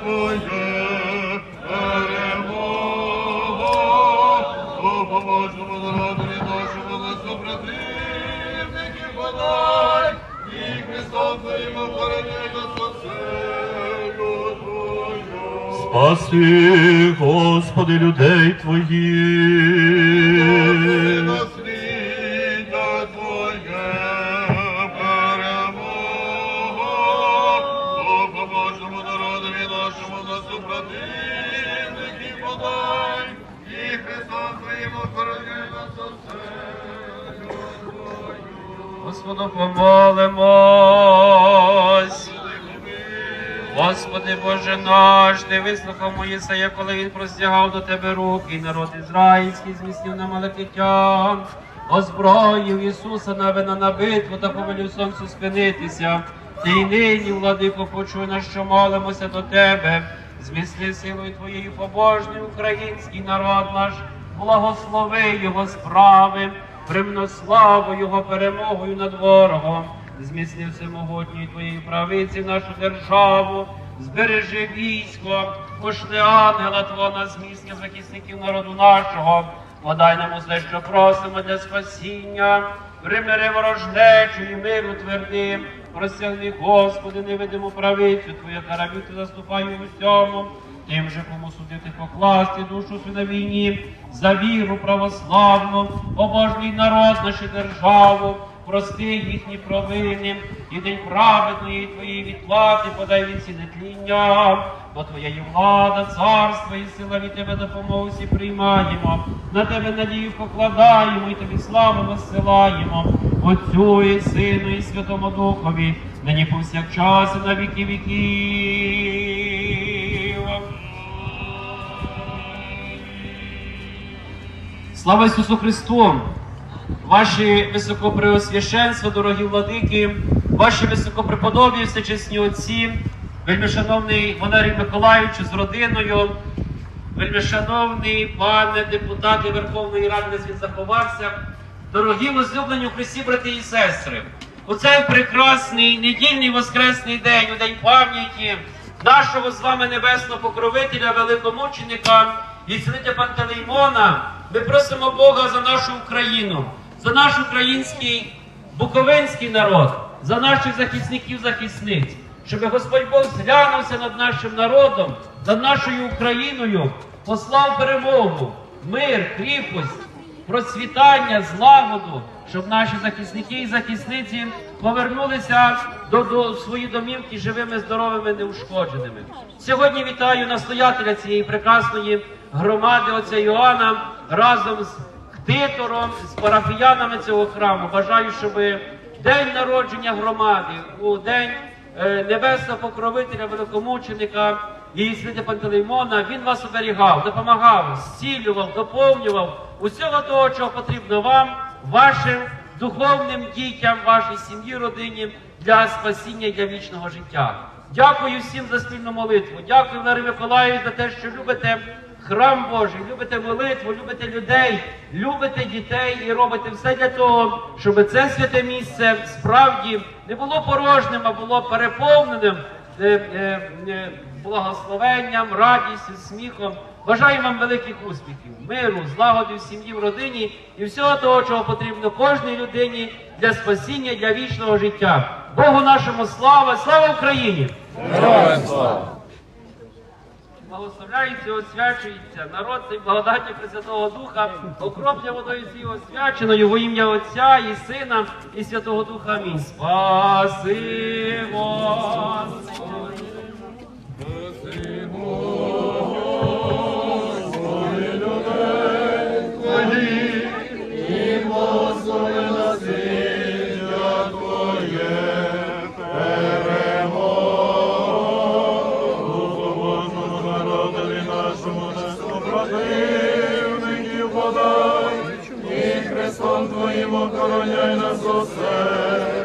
Твоє перемога, допоможемо народові нашому лесопротивників подай, і Христом Твоїм обороняння Твою. Спаси, Господи, людей Твоїх. Господу помолимось. Господи Боже наш, ти вислухав Моїсея, коли він простягав до тебе руки, народ ізраїльський зміцнив на Малакитян, озброїв Ісуса навина на битву та повелів сонцю спинитися. Ти й нині, владико, почуй нас, що молимося до тебе. Зміцни силою Твоєю побожний український народ наш, благослови його справи, примнославу Його перемогою над ворогом. Зміцни всемогутньої твоєї правиці нашу державу, збережи військо, пошли ангела Твого на зміцнення захисників народу нашого, подай нам усе, що просимо для спасіння, примири ворожнечу і миру твердим, простягни, Господи, невидиму правицю Твою, караві ти заступай у всьому. Тим же, кому судити покласти душу на війні, за віру православну, обожній народ нашу державу, прости їхні провини, і день праведної твоєї відплати подай від ці нетління, бо твоя є влада, царство і сила від тебе допомогу приймаємо, на тебе надію покладаємо і тобі славу висилаємо, Отцю і Сину, і Святому Духові, нині повсякчас і на віки віків. Слава Ісусу Христу! Ваші високопреосвященства, дорогі владики, ваші високопреподобі, всечесні отці, вельмишановний Валерій Миколаївич з родиною, вельмишановний пане депутати Верховної Ради, десь він заховався, дорогі возлюблені у Христі, брати і сестри, у цей прекрасний недільний воскресний день, у день пам'яті нашого з вами небесного покровителя, великомученика і цілителя Пантелеймона, ми просимо Бога за нашу Україну, за наш український буковинський народ, за наших захисників, захисниць, щоб Господь Бог зглянувся над нашим народом, над нашою Україною, послав перемогу, мир, кріпость, процвітання, злагоду, щоб наші захисники і захисниці повернулися до, до свої домівки живими, здоровими, неушкодженими. Сьогодні вітаю настоятеля цієї прекрасної громади, отця Йоанна, разом з ктитором, з парафіянами цього храму. Бажаю, щоб день народження громади, у день е, небесного покровителя, великомученика і святи Пантелеймона, він вас оберігав, допомагав, зцілював, доповнював усього того, чого потрібно вам, вашим духовним дітям, вашій сім'ї, родині для спасіння для вічного життя. Дякую всім за спільну молитву. Дякую, Валерій Миколаївич, за те, що любите храм Божий, любите молитву, любите людей, любите дітей і робите все для того, щоб це святе місце справді не було порожним, а було переповненим е, е, е, благословенням, радістю, сміхом. Бажаю вам великих успіхів, миру, злагоди в сім'ї, в родині і всього того, чого потрібно кожній людині для спасіння, для вічного життя. Богу нашому слава, слава Україні! Героям слава! Благословляється, освячується народ цей благодаті Пресвятого Духа, окропля водою цією освяченою во ім'я Отця і Сина і Святого Духа. Амінь. Спаси Христом Твоїм охороняй нас усе.